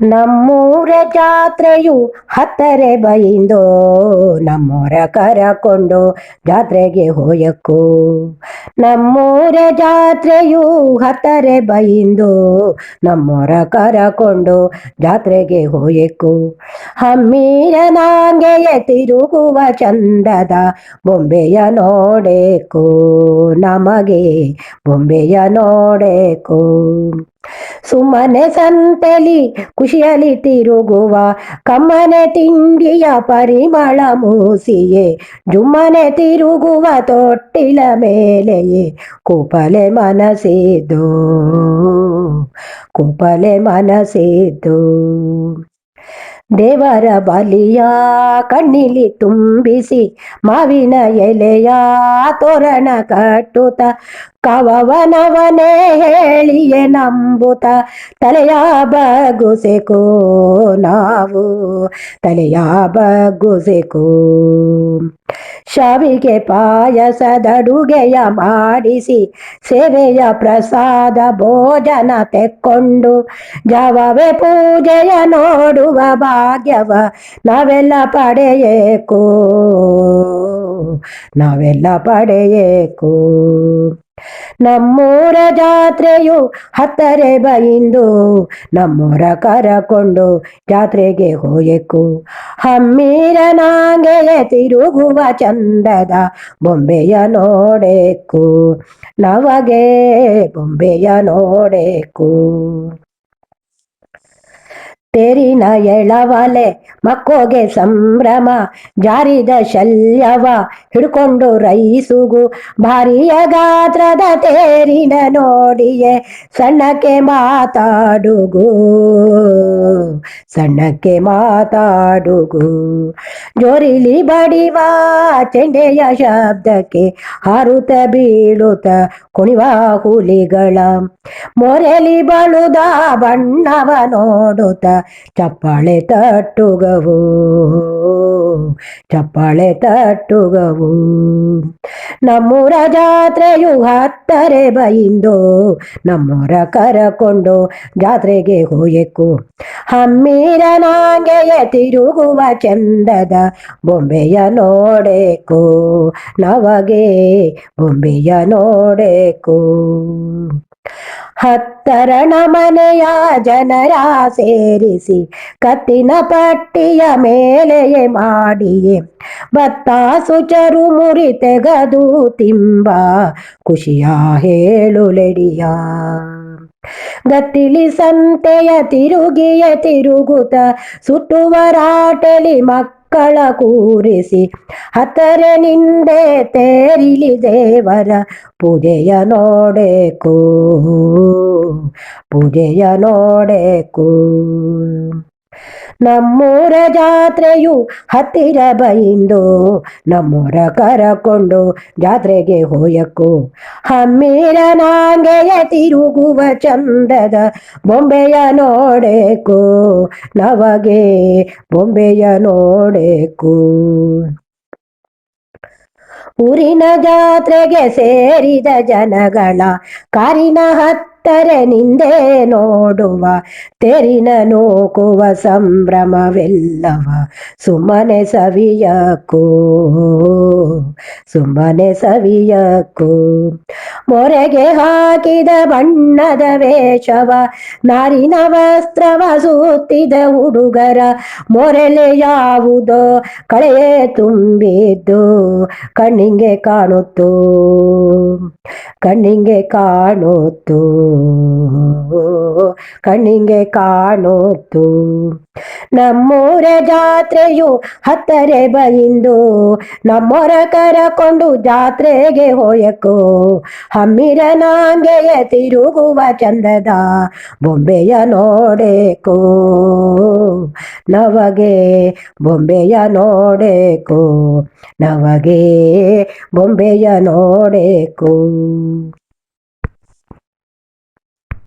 ನಮ್ಮೂರ ಜಾತ್ರೆಯು ಹತ್ತರೆ ಬೈಂದೋ, ನಮ್ಮೂರ ಕರಕೊಂಡು ಜಾತ್ರೆಗೆ ಹೋಯಕ್ಕೂ. ನಮ್ಮೂರ ಜಾತ್ರೆಯು ಹತ್ತರೆ ಬೈಂದೋ, ನಮ್ಮೂರ ಕರಕೊಂಡು ಜಾತ್ರೆಗೆ ಹೋಯಕ್ಕೂ. ಹಮ್ಮೀರ ನಾಂಗೆಯ ತಿರುಗುವ ಚಂದದ ಬೊಂಬೆಯ ನೋಡೇಕು, ನಮಗೆ ಬೊಂಬೆಯ ನೋಡೇಕು. ಸುಮ್ಮನೆ ಸಂತಲಿ ಖುಷಿಯಲ್ಲಿ ತಿರುಗುವ ಕಮ್ಮನೆ ತಿಂಡಿಯ ಪರಿಮಳ ಮೂಸಿಯೇ, ಜುಮ್ಮನೆ ತಿರುಗುವ ತೊಟ್ಟಿಲ ಮೇಲೆಯೇ, ಕುಪಲೆ ಮನಸಿದ್ದು ಕುಪಲೆ ಮನಸಿದ್ದು ದೇವರ ಬಲಿಯ ಕಣ್ಣಿಲಿ ತುಂಬಿಸಿ, ಮಾವಿನ ಎಲೆಯ ತೋರಣ ಕಟ್ಟುತ್ತ ಕವವನವನೇ ಹೇಳಿಯೇ ನಂಬುತ್ತ ತಲೆಯ ಬಗುಸೆಕೋ ನಾವು, ತಲೆಯ ಬಗುಸೆಕೋ. ಶಾವಿಗೆ ಪಾಯಸದಡುಗೆಯ ಮಾಡಿಸಿ, ಸೇವೆಯ ಪ್ರಸಾದ ಭೋಜನ ತೆಕ್ಕೊಂಡು, ಜವವೇ ಪೂಜೆಯ ನೋಡುವ ಭಾಗ್ಯವ, ನಾವೆಲ್ಲ ಪಡೆಯೇಕೋ ನಾವೆಲ್ಲ ಪಡೆಯೇಕೋ. ನಮ್ಮೂರ ಜಾತ್ರೆಯು ಹತ್ತರೆ ಬೈಂದು ನಮ್ಮೂರ ಕರಕೊಂಡು ಜಾತ್ರೆಗೆ ಹೋಯಕು. ಹಮ್ಮೀರ ನಾಂಗೆಯ ತಿರುಗುವ ಚಂದದ ಬೊಂಬೆಯ ನೋಡೇಕು. ನವಗೆ ಬೊಂಬೆಯ ನೋಡೇಕು. ತೆರಿನ ಎಳವಲೆ, ಮಕ್ಕೋಗೆ ಸಂಭ್ರಮ, ಜಾರಿದ ಶಲ್ಯವ ಹಿಡ್ಕೊಂಡು ರೈಸುಗು ಭಾರಿಯ ಗಾತ್ರದ ತೇರಿನ ನೋಡಿಯೇ ಸಣ್ಣಕ್ಕೆ ಮಾತಾಡುಗು ಸಣ್ಣಕ್ಕೆ ಮಾತಾಡುಗು. ಜೋರಿಲಿ ಬಡಿವ ಚೆಂಡೆಯ ಶಬ್ದಕ್ಕೆ ಹಾರುತ ಬೀಳುತ್ತ ಕುಣಿವ ಹುಲಿಗಳ. ಮೊರೆಲಿ ಬಳುದ ಬಣ್ಣವ ನೋಡುತ್ತ ಚಪ್ಪಾಳೆ ತಟ್ಟುಗವು. ಚಪ್ಪಾಳೆ ತಟ್ಟುಗವು. ನಮ್ಮೂರ ಜಾತ್ರೆಯು ಹತ್ತರೆ ಬೈಂದು, ನಮ್ಮೂರ ಕರಕೊಂಡು ಜಾತ್ರೆಗೆ ಹೋಯಕು ಹಮ್ಮೀರ ನಾಂಗೆಯ ತಿರುಗುವ ಚಂದದ ಬೊಂಬೆಯ ನೋಡೇಕು ನಮಗೆ ಬೊಂಬೆಯ ನೋಡೇಕು ಹತ್ತರಣ ಮನೆಯ ಜನರ ಸೇರಿಸಿ ಕತ್ತಿನ ಪಟ್ಟಿಯ ಮೇಲೆಯೇ ಮಾಡಿಯೇ. ಬತ್ತಾಸು ಚರು ಮುರಿ ತೆಗದು ತಿಂಬ, ಖುಷಿಯ ಹೇಳುಲೆಡಿಯ ಗತ್ತಿಲಿ ಸಂತೆಯ ತಿರುಗಿಯ ತಿರುಗುತ್ತ ಸುಟ್ಟುವರಾಟಲಿ ಮಕ್ಕಳ ಕೂರಿಸಿ ಹತರೆ ನಿಂದೆ ತೇರಿಲಿ ದೇವರ ಪೂಜೆಯ ನೋಡೇಕು ಪೂಜೆಯ ನೋಡೇಕು. ನಮ್ಮೂರ ಜಾತ್ರೆಯು ಹತ್ತಿರ ಬೈಂದು ನಮ್ಮೂರ ಕರಕೊಂಡು ಜಾತ್ರೆಗೆ ಹೋಯಕು ಹಮ್ಮೀರ ನಾಂಗೆಯ ತಿರುಗುವ ಚಂದದ ಬೊಂಬೆಯ ನೋಡೇಕು ನಮಗೆ ಬೊಂಬೆಯ ನೋಡೇಕು. ಊರಿನ ಜಾತ್ರೆಗೆ ಸೇರಿದ ಜನಗಳ ಕಾರಿನ ಹತ್ತರೆ ನಿಂದೆ ನೋಡುವ, ತೆರಿನ ನೋಕುವ ಸಂಭ್ರಮವೆಲ್ಲವ ಸುಮ್ಮನೆ ಸವಿಯಕ್ಕೂ ಸುಮ್ಮನೆ ಸವಿಯಕ್ಕೂ. ಮೊರೆಗೆ ಹಾಕಿದ ಬಣ್ಣದ ವೇಷವ, ನಾರಿನ ವಸ್ತ್ರವ ಸೂತಿದ ಹುಡುಗರ ಮೊರೆಲೆ ಯಾವುದೋ ಕಳೆಯೇ ತುಂಬಿದ್ದು ಕಣ್ಣಿಂಗೆ ಕಾಣುತ್ತೋ, ಕಣ್ಣಿಂಗೆ ಕಾಣುತ್ತು. ಕಣ್ಣಿಂಗೆ ಕಾಣುತ್ತು ನಮ್ಮೂರ ಜಾತ್ರೆಯು ಹತ್ತರೆ ಬೈಂದು. ನಮ್ಮೊರ ಕರಕೊಂಡು ಜಾತ್ರೆಗೆ ಹೋಯಕು. ಹಮ್ಮಿರ ನಾಂಗೆಯ ತಿರುಗುವ ಚಂದದ ಬೊಂಬೆಯ ನೋಡೇಕು. ನವಗೆ ಬೊಂಬೆಯ ನೋಡೇಕು. ನವಗೆ ಬೊಂಬೆಯ ನೋಡೇಕು.